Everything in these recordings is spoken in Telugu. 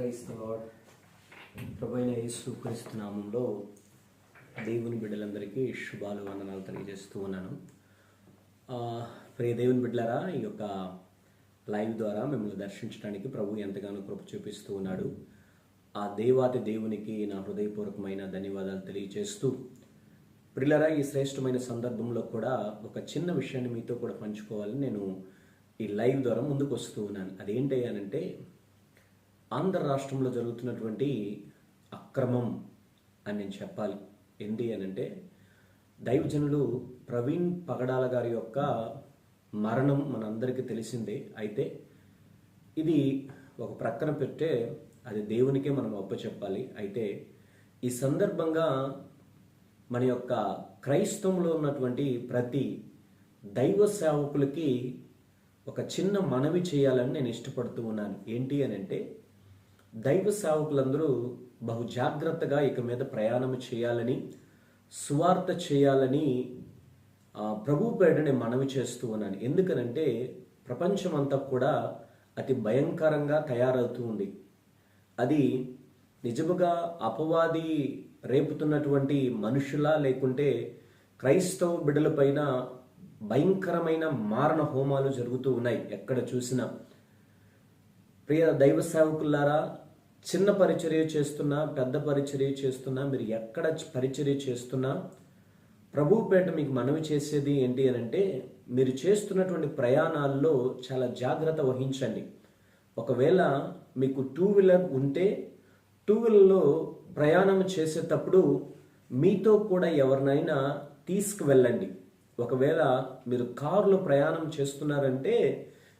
క్రైస్త లాడ్ ప్రభైన యేసు క్రీస్తు నామంలో దేవుని బిడ్డలందరికీ శుభాలు వందనాలు తెలియజేస్తూ ఉన్నాను. ప్రియ దేవుని బిడ్డలారా ఈ యొక్క లైవ్ ద్వారా మిమ్మల్ని దర్శించడానికి ప్రభు ఎంతగానో కృప చూపిస్తూ ఉన్నాడు. ఆ దేవాతి దేవునికి నా హృదయపూర్వకమైన ధన్యవాదాలు తెలియజేస్తూ ప్రిల్లరా ఈ శ్రేష్టమైన సందర్భంలో కూడా ఒక చిన్న విషయాన్ని మీతో కూడా పంచుకోవాలని నేను ఈ లైవ్ ద్వారా ముందుకు వస్తూ ఉన్నాను. అదేంటి అనంటే ఆంధ్ర రాష్ట్రంలో జరుగుతున్నటువంటి అక్రమం అని నేను చెప్పాలి. ఏంటి అని అంటే దైవజనులు ప్రవీణ్ పగడాల గారి యొక్క మరణం మనందరికీ తెలిసిందే. అయితే ఇది ఒక ప్రక్కన పెట్టే అది దేవునికే మనం అప్పచెప్పాలి అయితే ఈ సందర్భంగా మన యొక్క క్రైస్తవంలో ఉన్నటువంటి ప్రతి దైవ సేవకులకి ఒక చిన్న మనవి చేయాలని నేను ఇష్టపడుతూ ఉన్నాను. ఏంటి అని అంటే దైవ సేవకులందరూ బహు జాగ్రత్తగా ఇక మీద ప్రయాణం చేయాలని సువార్త చేయాలని ప్రభుపేడని ప్రభు నేను మనవి చేస్తూ ఉన్నాను. ఎందుకనంటే ప్రపంచమంతా కూడా అతి భయంకరంగా తయారవుతూ ఉంది. అది నిజముగా అపవాది రేపుతున్నటువంటి మనుషులా లేకుంటే క్రైస్తవ బిడ్డలపైన భయంకరమైన మారణ హోమాలు జరుగుతూ ఉన్నాయి. ఎక్కడ చూసినా ప్రియ దైవ సేవకులారా చిన్న పరిచర్య చేస్తున్నా పెద్ద పరిచర్య చేస్తున్నా మీరు ఎక్కడ పరిచర్య చేస్తున్నా ప్రభుపేట మీకు మనవి చేసేది ఏంటి అని అంటే మీరు చేస్తున్నటువంటి ప్రయాణాల్లో చాలా జాగ్రత్త వహించండి. ఒకవేళ మీకు టూ వీలర్ ఉంటే టూ వీలర్లో ప్రయాణం చేసేటప్పుడు మీతో కూడా ఎవరినైనా తీసుకువెళ్ళండి. ఒకవేళ మీరు కారులో ప్రయాణం చేస్తున్నారంటే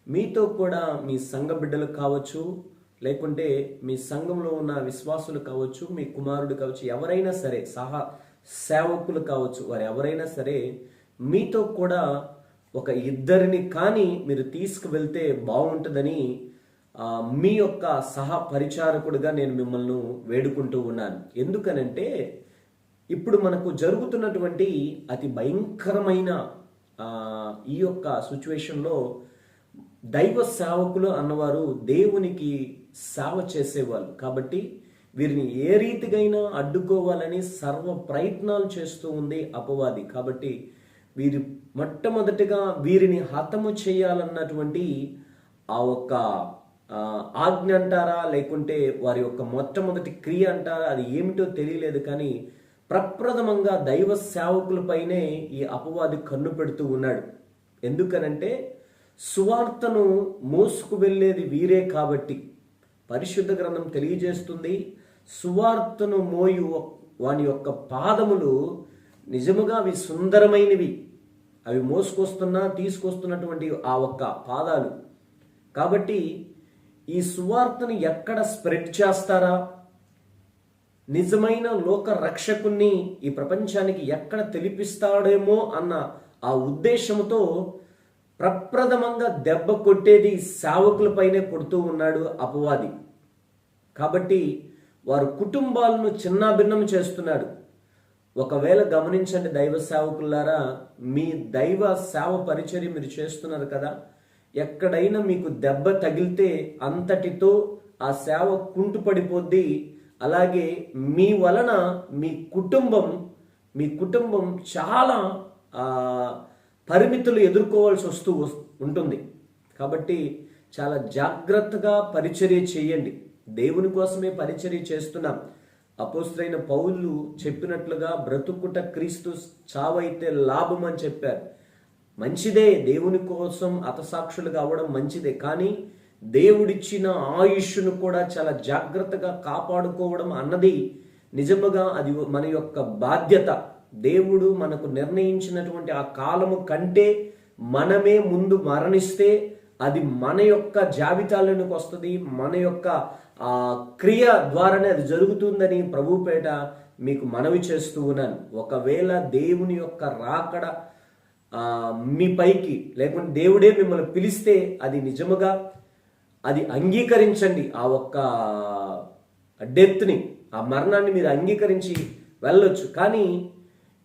మీతో కూడా మీ సంఘ బిడ్డలు కావచ్చు లేకుంటే మీ సంఘంలో ఉన్న విశ్వాసులు కావచ్చు మీ కుమారుడు కావచ్చు ఎవరైనా సరే సహా సేవకులు కావచ్చు వారు ఎవరైనా సరే మీతో కూడా ఒక ఇద్దరిని కానీ మీరు తీసుకువెళ్తే బాగుంటుందని మీ యొక్క సహ పరిచారకుడిగా నేను మిమ్మల్ని వేడుకుంటూ ఉన్నాను. ఎందుకనంటే ఇప్పుడు మనకు జరుగుతున్నటువంటి అతి భయంకరమైన ఈ యొక్క సిచ్యువేషన్లో దైవ సేవకులు అన్నవారు దేవునికి సేవ చేసేవాళ్ళు. కాబట్టి వీరిని ఏ రీతిగైనా అడ్డుకోవాలని సర్వ ప్రయత్నాలు చేస్తూ ఉంది అపవాది. కాబట్టి వీరి మొట్టమొదటిగా వీరిని హతము చేయాలన్నటువంటి ఆ ఒక్క ఆజ్ఞ అంటారా? లేకుంటే వారి యొక్క మొట్టమొదటి క్రియ అంటారా? అది ఏమిటో తెలియలేదు కానీ ప్రప్రథమంగా దైవ సేవకులపైనే ఈ అపవాది కన్ను పెడుతూ ఉన్నాడు. ఎందుకనంటే సువార్తను మోసుకు వెళ్ళేది వీరే కాబట్టి పరిశుద్ధ గ్రంథం తెలియజేస్తుంది. సువార్తను మోయు వాని యొక్క పాదములు నిజముగా అవి సుందరమైనవి. అవి మోసుకొస్తున్నా తీసుకొస్తున్నటువంటి ఆ ఒక్క పాదాలు. కాబట్టి ఈ సువార్తను ఎక్కడ స్ప్రెడ్ చేస్తారా? నిజమైన లోక రక్షకుణ్ణి ఈ ప్రపంచానికి ఎక్కడ తెలిపిస్తాడేమో అన్న ఆ ఉద్దేశంతో ప్రప్రథమంగా దెబ్బ కొట్టేది సేవకులపైనే కొడుతూ ఉన్నాడు అపవాది. కాబట్టి వారు కుటుంబాలను చిన్నాభిన్నం చేస్తున్నాడు. ఒకవేళ గమనించండి దైవ సేవకులారా మీ దైవ సేవ పరిచర్య మీరు చేస్తున్నారు కదా ఎక్కడైనా మీకు దెబ్బ తగిలితే అంతటితో ఆ సేవ కుంటుపడిపోద్ది. అలాగే మీ వలన మీ కుటుంబం మీ కుటుంబం చాలా పరిమితులు ఎదుర్కోవాల్సి వస్తూ ఉంటుంది. కాబట్టి చాలా జాగ్రత్తగా పరిచర్య చేయండి. దేవుని కోసమే పరిచర్య చేస్తున్నాం. అపోస్తులైన పౌలు చెప్పినట్లుగా బ్రతుకుట క్రీస్తు చావైతే లాభం అని చెప్పారు. మంచిదే దేవుని కోసం అతసాక్షులుగా అవ్వడం మంచిదే. కానీ దేవుడిచ్చిన ఆయుష్ను కూడా చాలా జాగ్రత్తగా కాపాడుకోవడం అన్నది నిజముగా అది మన యొక్క బాధ్యత. దేవుడు మనకు నిర్ణయించినటువంటి ఆ కాలము కంటే మనమే ముందు మరణిస్తే అది మన యొక్క జాబితాలోనికి వస్తుంది మన యొక్క ఆ క్రియ ద్వారానే అది జరుగుతుందని ప్రభుపేట మీకు మనవి చేస్తూ ఉన్నాను. ఒకవేళ దేవుని యొక్క రాకడ మీ పైకి లేకుంటే దేవుడే మిమ్మల్ని పిలిస్తే అది నిజముగా అది అంగీకరించండి. ఆ ఒక్క డెత్ని ఆ మరణాన్ని మీరు అంగీకరించి వెళ్ళొచ్చు. కానీ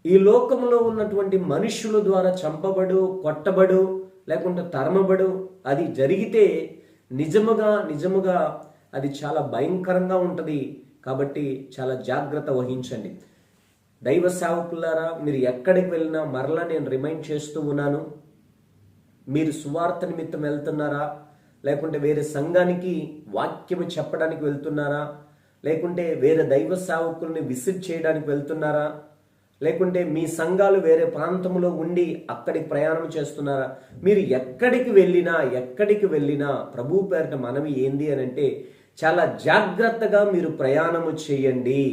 ఈ లోకంలో ఉన్నటువంటి మనుష్యుల ద్వారా చంపబడు కొట్టబడు లేకుంటే తరమబడు అది జరిగితే నిజముగా నిజముగా అది చాలా భయంకరంగా ఉంటుంది. కాబట్టి చాలా జాగ్రత్త వహించండి. దైవ సేవకులారా మీరు ఎక్కడికి వెళ్ళినా మరలా నేను రిమైండ్ చేస్తూ ఉన్నాను. మీరు సువార్త నిమిత్తం వెళ్తున్నారా? లేకుంటే వేరే సంఘానికి వాక్యము చెప్పడానికి వెళ్తున్నారా? లేకుంటే వేరే దైవ సేవకుల్ని విసిట్ చేయడానికి వెళ్తున్నారా? లేకుంటే మీ సంఘాలు వేరే ప్రాంతంలో ఉండి అక్కడికి ప్రయాణం చేస్తున్నారా? మీరు ఎక్కడికి వెళ్ళినా ఎక్కడికి వెళ్ళినా ప్రభు పేరిట మనవి ఏంది అని అంటే చాలా జాగ్రత్తగా మీరు ప్రయాణము చేయండి.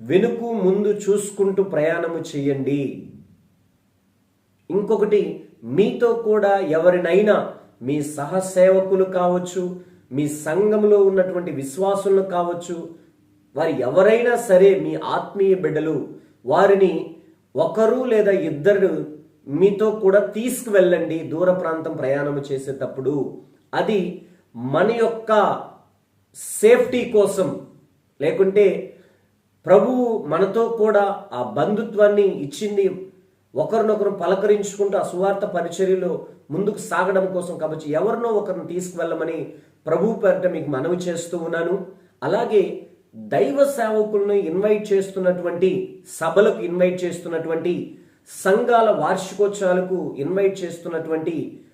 వెనుకు ముందు చూసుకుంటూ ప్రయాణము చేయండి. ఇంకొకటి మీతో కూడా ఎవరినైనా మీ సహసేవకులు కావచ్చు మీ సంఘంలో ఉన్నటువంటి విశ్వాసులు కావచ్చు వారు ఎవరైనా సరే మీ ఆత్మీయ బిడ్డలు వారిని ఒకరు లేదా ఇద్దరు మీతో కూడా తీసుకువెళ్ళండి దూర ప్రాంతం ప్రయాణం చేసేటప్పుడు. అది మన యొక్క సేఫ్టీ కోసం లేకుంటే ప్రభువు మనతో కూడా ఆ బంధుత్వాన్ని ఇచ్చింది ఒకరినొకరు పలకరించుకుంటూ ఆ సువార్త పరిచర్యలో ముందుకు సాగడం కోసం కాబట్టి ఎవరినో ఒకరిని తీసుకువెళ్ళమని ప్రభు పేరిట మీకు మనవి చేస్తూ ఉన్నాను. అలాగే దైవ సేవకులను ఇన్వైట్ చేస్తున్నటువంటి సభలకు ఇన్వైట్ చేస్తున్నటువంటి సంఘాల వార్షికోత్సవాలకు ఇన్వైట్ చేస్తున్నటువంటి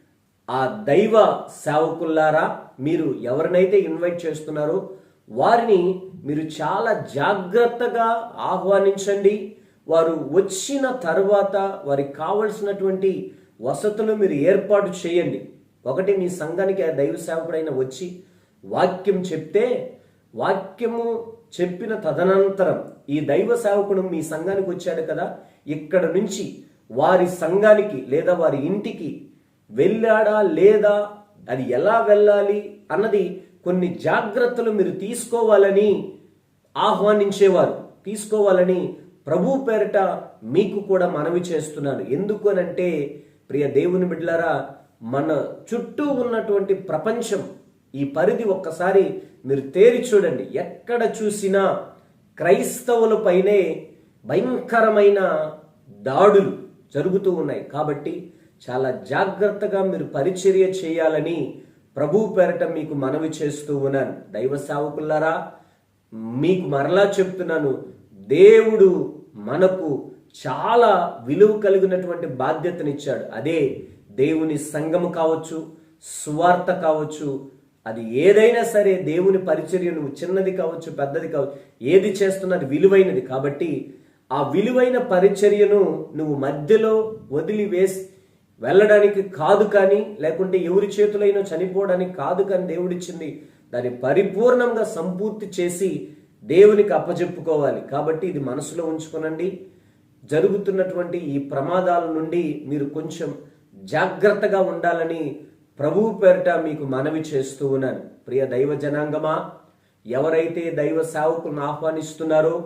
ఆ దైవ సేవకుల్లారా మీరు ఎవరినైతే ఇన్వైట్ చేస్తున్నారో వారిని మీరు చాలా జాగ్రత్తగా ఆహ్వానించండి. వారు వచ్చిన తర్వాత వారికి కావలసినటువంటి వసతులు మీరు ఏర్పాటు చేయండి. ఒకటి మీ సంఘానికి ఆ దైవ సేవకుడైన వచ్చి వాక్యం చెప్తే వాక్యము చెప్పిన తదనంతరం ఈ దైవ సేవకుడు మీ సంఘానికి వచ్చాడు కదా? ఇక్కడ నుంచి వారి సంఘానికి లేదా వారి ఇంటికి వెళ్ళాడా లేదా? అది ఎలా వెళ్ళాలి అన్నది కొన్ని జాగ్రత్తలు మీరు తీసుకోవాలని ఆహ్వానించేవారు. తీసుకోవాలని ప్రభు పేరిట మీకు కూడా మనవి చేస్తున్నాను ఎందుకనంటే ప్రియ దేవుని బిడ్డలారా మన చుట్టూ ఉన్నటువంటి ప్రపంచం ఈ పరిధి ఒక్కసారి మీరు తేరి చూడండి. ఎక్కడ చూసినా క్రైస్తవులపైనే భయంకరమైన దాడులు జరుగుతూ ఉన్నాయి. కాబట్టి చాలా జాగ్రత్తగా మీరు పరిచర్య చేయాలని ప్రభు పేరట మీకు మనవి చేస్తూ ఉన్నాను. దైవ సేవకులారా మీకు మరలా చెప్తున్నాను. దేవుడు మనకు చాలా విలువ కలిగినటువంటి బాధ్యతనిచ్చాడు. అదే దేవుని సంఘము కావచ్చు స్వార్థ కావచ్చు అది ఏదైనా సరే దేవుని పరిచర్య నువ్వు చిన్నది కావచ్చు పెద్దది కావచ్చు ఏది చేస్తున్నది విలువైనది. కాబట్టి ఆ విలువైన పరిచర్యను నువ్వు మధ్యలో వదిలివేసి వెళ్ళడానికి కాదు కానీ లేకుంటే ఎవరి చేతులైనా చనిపోవడానికి కాదు కానీ దేవుడిచ్చింది దాన్ని పరిపూర్ణంగా సంపూర్తి చేసి దేవునికి అప్పజెప్పుకోవాలి. కాబట్టి ఇది మనసులో ఉంచుకోనండి. జరుగుతున్నటువంటి ఈ ప్రమాదాల నుండి మీరు కొంచెం జాగ్రత్తగా ఉండాలని ప్రభువు పేరిట మీకు మనవి చేస్తూ ఉన్నాను. ప్రియ దైవ జనాంగమా ఎవరైతే దైవ సేవకులను ఆహ్వానిస్తున్నారో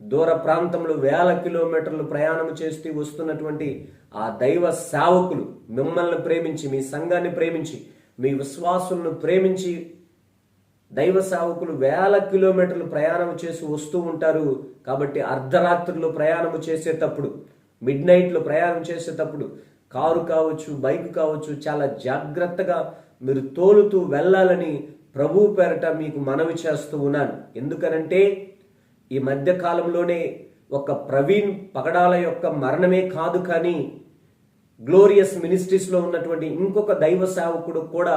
దూర ప్రాంతంలో వేల కిలోమీటర్లు ప్రయాణం చేస్తూ వస్తున్నటువంటి ఆ దైవ సేవకులు మిమ్మల్ని ప్రేమించి మీ సంఘాన్ని ప్రేమించి మీ విశ్వాసులను ప్రేమించి దైవ సేవకులు వేల కిలోమీటర్లు ప్రయాణం చేసి వస్తూ ఉంటారు. కాబట్టి అర్ధరాత్రులు ప్రయాణం చేసేటప్పుడు మిడ్ నైట్లో ప్రయాణం చేసేటప్పుడు కారు కావచ్చు బైక్ కావచ్చు చాలా జాగ్రత్తగా మీరు తోలుతూ వెళ్ళాలని ప్రభు పేరట మీకు మనవి చేస్తూ ఉన్నాను. ఎందుకనంటే ఈ మధ్య కాలంలోనే ఒక ప్రవీణ్ పగడాల యొక్క మరణమే కాదు కానీ గ్లోరియస్ మినిస్ట్రీస్లో ఉన్నటువంటి ఇంకొక దైవ సేవకుడు కూడా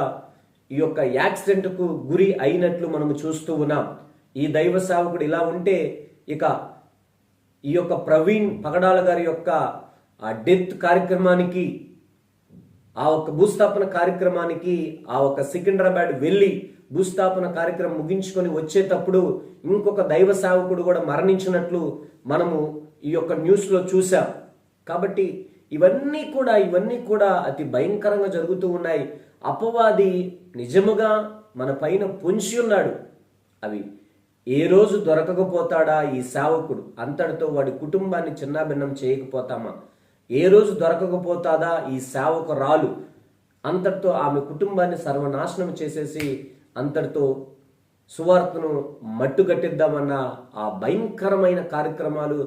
ఈ యొక్క యాక్సిడెంట్కు గురి అయినట్లు మనము చూస్తూ ఉన్నాం. ఈ దైవ సేవకుడు ఇలా ఉంటే ఇక ఈ యొక్క ప్రవీణ్ పగడాల గారి యొక్క ఆ డెత్ కార్యక్రమానికి ఆ ఒక్క భూస్థాపన కార్యక్రమానికి ఆ ఒక సికింద్రాబాద్ వెళ్ళి భూస్థాపన కార్యక్రమం ముగించుకొని వచ్చేటప్పుడు ఇంకొక దైవ సేవకుడు కూడా మరణించినట్లు మనము ఈ యొక్క న్యూస్లో చూసాం కాబట్టి ఇవన్నీ కూడా ఇవన్నీ కూడా అతి భయంకరంగా జరుగుతూ ఉన్నాయి. అపవాది నిజముగా మన పైన పొంచి ఉన్నాడు. అవి ఏ రోజు దొరకకపోతాడా ఈ సేవకుడు? అంతటితో వాడి కుటుంబాన్ని చిన్నాభిన్నం చేయకపోతామా? ఏ రోజు దొరకకపోతాదా ఈ సేవకురాలు అంతటితో ఆమె కుటుంబాన్ని సర్వనాశనం చేసేసి అంతటితో సువార్తను మట్టుగట్టిద్దామన్న ఆ భయంకరమైన కార్యక్రమాలు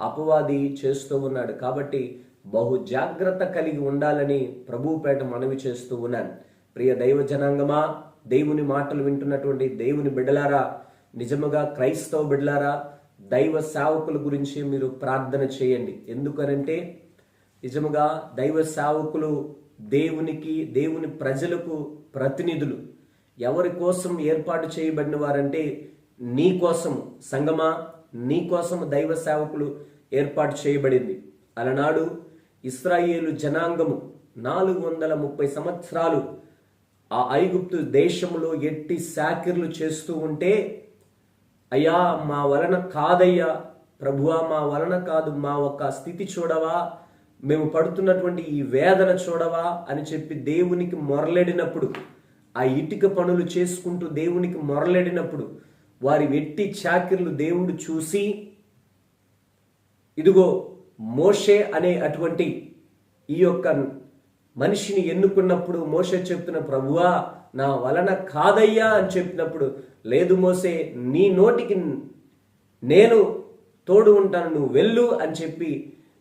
అపవాది చేస్తూ ఉన్నాడు. కాబట్టి బహు జాగ్రత్త కలిగి ఉండాలని ప్రభుపేట మనవి చేస్తూ ఉన్నాను. ప్రియ దైవ జనాంగమా దేవుని మాటలు వింటున్నటువంటి దేవుని బిడ్డలారా నిజముగా క్రైస్తవ బిడ్డలారా దైవ సేవకుల గురించి మీరు ప్రార్థన చేయండి. ఎందుకనంటే నిజముగా దైవ సేవకులు దేవునికి దేవుని ప్రజలకు ప్రతినిధులు. ఎవరి కోసం ఏర్పాటు చేయబడిన వారంటే నీ కోసం సంగమా నీ కోసం దైవ సేవకులు ఏర్పాటు చేయబడింది. అలనాడు ఇస్రాయేలు జనాంగము నాలుగు వందల ముప్పై సంవత్సరాలు ఆ ఐగుప్తు దేశంలో ఎట్టి శాకిర్లు చేస్తూ ఉంటే అయ్యా మా వలన కాదయ్యా ప్రభువా మా వలన కాదు మా ఒక్క స్థితి చూడవా మేము పడుతున్నటువంటి ఈ వేదన చూడవా అని చెప్పి దేవునికి మొరలెడినప్పుడు ఆ ఇటుక పనులు చేసుకుంటూ దేవునికి మొరలెడినప్పుడు వారి వెట్టి చాకిర్లు దేవుడు చూసి ఇదిగో మోషే అనే అటువంటి ఈ యొక్క మనిషిని ఎన్నుకున్నప్పుడు మోసే చెప్తున్న ప్రభువా నా వలన కాదయ్యా అని చెప్పినప్పుడు లేదు మోసే నీ నోటికి నేను తోడు ఉంటాను నువ్వు వెళ్ళు అని చెప్పి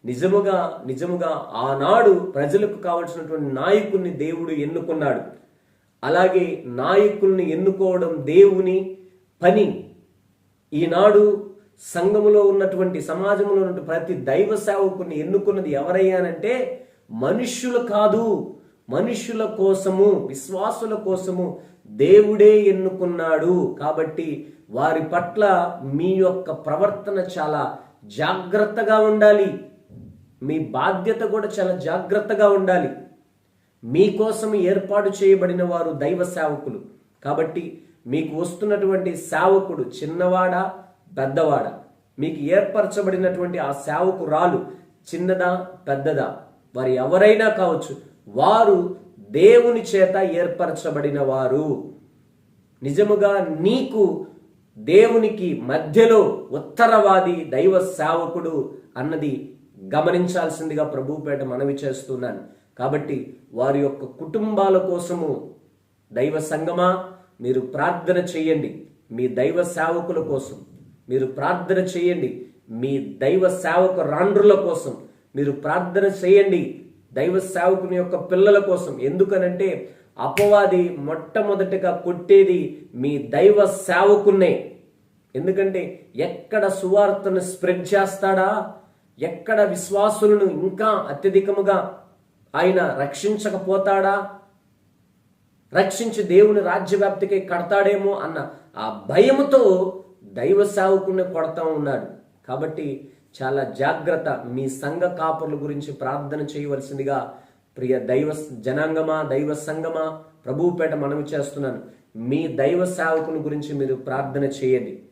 నిజముగా నిజముగా ఆనాడు ప్రజలకు కావలసినటువంటి నాయకుల్ని దేవుడు ఎన్నుకున్నాడు. అలాగే నాయకుల్ని ఎన్నుకోవడం దేవుని పని. ఈనాడు సంఘములో ఉన్నటువంటి సమాజంలో ఉన్నటువంటి ప్రతి దైవ సేవకుని ఎన్నుకున్నది ఎవరయ్యానంటే మనుష్యులు కాదు మనుష్యుల కోసము విశ్వాసుల కోసము దేవుడే ఎన్నుకున్నాడు. కాబట్టి వారి పట్ల మీ యొక్క ప్రవర్తన చాలా జాగ్రత్తగా ఉండాలి. మీ బాధ్యత కూడా చాలా జాగ్రత్తగా ఉండాలి. మీకోసం ఏర్పాటు చేయబడిన వారు దైవ సేవకులు. కాబట్టి మీకు వస్తున్నటువంటి సేవకుడు చిన్నవాడా పెద్దవాడా? మీకు ఏర్పరచబడినటువంటి ఆ సేవకురాలు చిన్నదా పెద్దదా? వారు ఎవరైనా కావచ్చు వారు దేవుని చేత ఏర్పరచబడిన వారు. నిజముగా నీకు దేవునికి మధ్యలో ఉత్తరవాది దైవ సేవకుడు అన్నది గమనించాల్సిందిగా ప్రభుపేట మనవి చేస్తున్నాను. కాబట్టి వారి యొక్క కుటుంబాల కోసము దైవ సంగమా మీరు ప్రార్థన చేయండి. మీ దైవ సేవకుల కోసం మీరు ప్రార్థన చేయండి. మీ దైవ సేవక రాండ్రుల కోసం మీరు ప్రార్థన చేయండి. దైవ సేవకుని యొక్క పిల్లల కోసం. ఎందుకనంటే అపవాది మొట్టమొదటిగా కొట్టేది మీ దైవ సేవకున్నే. ఎందుకంటే ఎక్కడ సువార్తను స్ప్రెడ్ చేస్తాడా? ఎక్కడ విశ్వాసులను ఇంకా అత్యధికముగా ఆయన రక్షించకపోతాడా? రక్షించి దేవుని రాజ్యవ్యాప్తికి కడతాడేమో అన్న ఆ భయముతో దైవ సేవకుని కొడతా ఉన్నాడు. కాబట్టి చాలా జాగ్రత్త మీ సంఘ కాపుర్ల గురించి ప్రార్థన చేయవలసిందిగా ప్రియ దైవ జనాంగమా దైవ సంగమా ప్రభువుపేట మనవి చేస్తున్నాను. మీ దైవ సేవకుని గురించి మీరు ప్రార్థన చేయండి.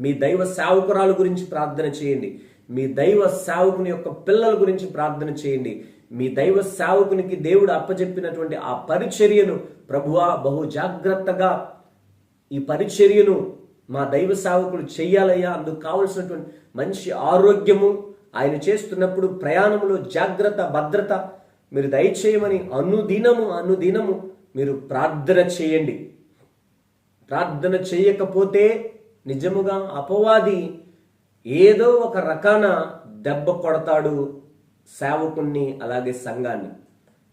మీ దైవ సేవకురాలు గురించి ప్రార్థన చేయండి. మీ దైవ సేవకుని యొక్క పిల్లల గురించి ప్రార్థన చేయండి. మీ దైవ సేవకునికి దేవుడు అప్పచెప్పినటువంటి ఆ పరిచర్యను ప్రభువా బహు జాగ్రత్తగా ఈ పరిచర్యను మా దైవ సేవకులు చెయ్యాలయ్యా. అందుకు కావలసినటువంటి మంచి ఆరోగ్యము ఆయన చేస్తున్నప్పుడు ప్రయాణంలో జాగ్రత్త భద్రత మీరు దయచేయమని అనుదినము అనుదినము మీరు ప్రార్థన చేయండి. ప్రార్థన చేయకపోతే నిజముగా అపవాది ఏదో ఒక రకాన దెబ్బ కొడతాడు సేవకుణ్ణి అలాగే సంఘాన్ని.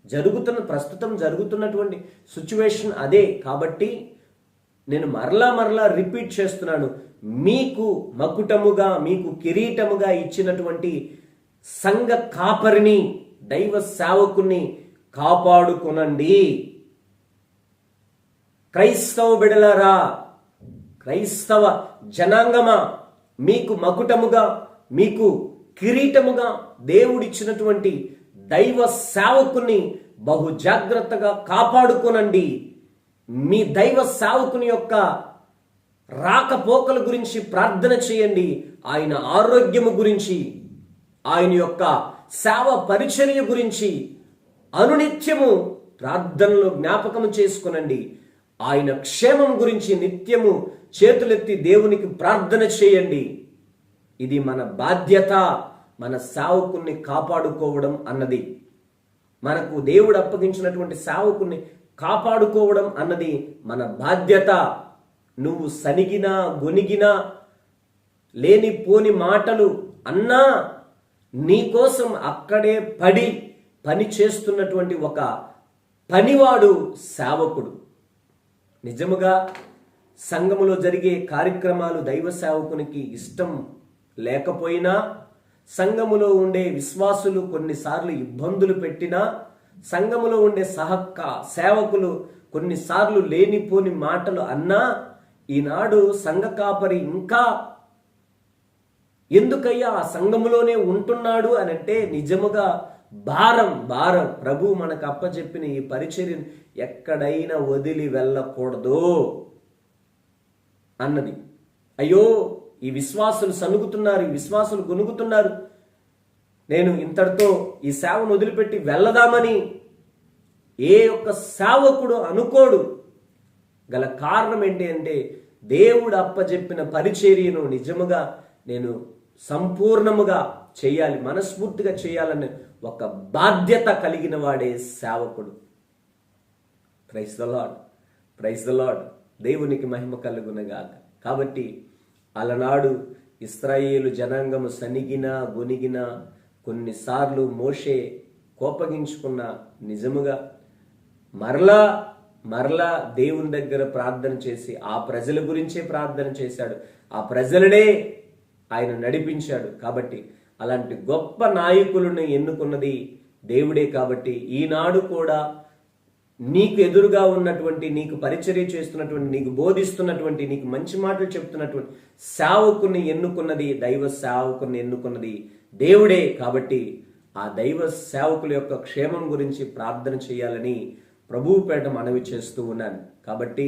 జరుగుతున్న ప్రస్తుతం జరుగుతున్నటువంటి సిచ్యువేషన్ అదే. కాబట్టి నేను మరలా మరలా రిపీట్ చేస్తున్నాను. మీకు మకుటముగా మీకు కిరీటముగా ఇచ్చినటువంటి సంఘ కాపరిని దైవ సేవకుని కాపాడుకునండి. క్రైస్తవ బిడలరా క్రైస్తవ జనాంగమా మీకు మకుటముగా మీకు కిరీటముగా దేవుడిచ్చినటువంటి దైవ సేవకుని బహు జాగ్రత్తగా కాపాడుకోనండి. మీ దైవ సేవకుని యొక్క రాకపోకల గురించి ప్రార్థన చేయండి. ఆయన ఆరోగ్యము గురించి ఆయన యొక్క సేవ పరిచర్య గురించి అనునిత్యము ప్రార్థనలో జ్ఞాపకము చేసుకునండి. ఆయన క్షేమం గురించి నిత్యము చేతులెత్తి దేవునికి ప్రార్థన చేయండి. ఇది మన బాధ్యత మన సావుకుని కాపాడుకోవడం అన్నది. మనకు దేవుడు అప్పగించినటువంటి సావుకుని కాపాడుకోవడం అన్నది మన బాధ్యత. నువ్వు సనిగినా గొనిగినా లేనిపోని మాటలు అన్నా నీకోసం అక్కడే పడి పని చేస్తున్నటువంటి ఒక పనివాడు సేవకుడు. నిజముగా సంఘములో జరిగే కార్యక్రమాలు దైవ సేవకునికి ఇష్టం లేకపోయినా సంఘములో ఉండే విశ్వాసులు కొన్నిసార్లు ఇబ్బందులు పెట్టినా సంఘములో ఉండే సహక్క సేవకులు కొన్నిసార్లు లేనిపోని మాటలు అన్నా ఈనాడు సంఘ కాపరి ఇంకా ఎందుకయ్యా ఆ సంఘములోనే ఉంటున్నాడు అని అంటే నిజముగా భారం భారం. ప్రభు మనకు అప్పచెప్పిన ఈ పరిచర్యను ఎక్కడైనా వదిలి వెళ్ళకూడదు. అన్నది. అయ్యో ఈ విశ్వాసులు సనుగుతున్నారు ఈ విశ్వాసులు గొనుగుతున్నారు నేను ఇంతటితో ఈ సేవను వదిలిపెట్టి వెళ్ళదామని ఏ ఒక్క సేవకుడు అనుకోడు. గల కారణం ఏంటి అంటే దేవుడు అప్పచెప్పిన పరిచర్యను నిజముగా నేను సంపూర్ణముగా చేయాలి మనస్ఫూర్తిగా చేయాలని ఒక బాధ్యత కలిగిన వాడే సేవకుడు. Praise the lord praise the lord దేవునికి మహిమ కలుగునగాక. కాబట్టి అలనాడు ఇస్రాయేలు జనాంగము సనిగినా గొనిగినా కొన్నిసార్లు మోషే కోపగించుకున్న నిజముగా మరలా మరలా దేవుని దగ్గర ప్రార్థన చేసి ఆ ప్రజల గురించే ప్రార్థన చేశాడు. ఆ ప్రజలనే ఆయన నడిపించాడు. కాబట్టి అలాంటి గొప్ప నాయకులను ఎన్నుకున్నది దేవుడే కాబట్టి ఈనాడు కూడా నీకు ఎదురుగా ఉన్నటువంటి నీకు పరిచర్య చేస్తున్నటువంటి నీకు బోధిస్తున్నటువంటి నీకు మంచి మాటలు చెప్తున్నటువంటి సేవకుని ఎన్నుకున్నది దైవ సేవకుని ఎన్నుకున్నది దేవుడే కాబట్టి ఆ దైవ సేవకుల యొక్క క్షేమం గురించి ప్రార్థన చేయాలని ప్రభుపేట మనవి చేస్తూ ఉన్నాను. కాబట్టి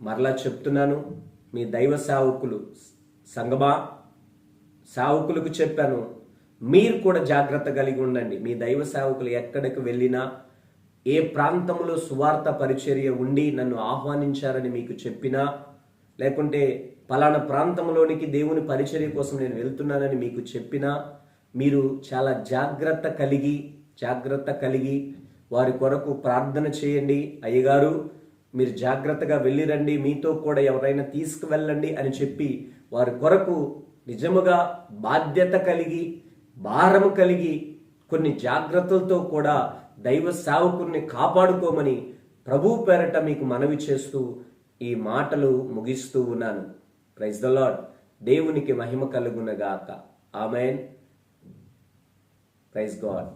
మరలా చెప్తున్నాను మీ దైవ సేవకులు సంగమా సేవకులకు చెప్పాను మీరు కూడా జాగ్రత్త కలిగి ఉండండి. మీ దైవ సేవకులు ఎక్కడికి వెళ్ళినా ఏ ప్రాంతంలో సువార్త పరిచర్య ఉండి నన్ను ఆహ్వానించారని మీకు చెప్పినా లేకుంటే పలానా ప్రాంతంలోనికి దేవుని పరిచర్య కోసం నేను వెళ్తున్నానని మీకు చెప్పినా మీరు చాలా జాగ్రత్త కలిగి జాగ్రత్త కలిగి వారి కొరకు ప్రార్థన చేయండి. అయ్యగారు మీరు జాగ్రత్తగా వెళ్ళిరండి. మీతో కూడా ఎవరైనా తీసుకువెళ్ళండి అని చెప్పి వారి కొరకు నిజముగా బాధ్యత కలిగి భారము కలిగి కొన్ని జాగ్రత్తలతో కూడా దైవ సేవకుల్ని కాపాడుకోమని ప్రభు పేరట మీకు మనవి చేస్తూ ఈ మాటలు ముగిస్తూ ఉన్నాను. ప్రైజ్ ద లాడ్ దేవునికి మహిమ కలుగునగాక. Amen praise God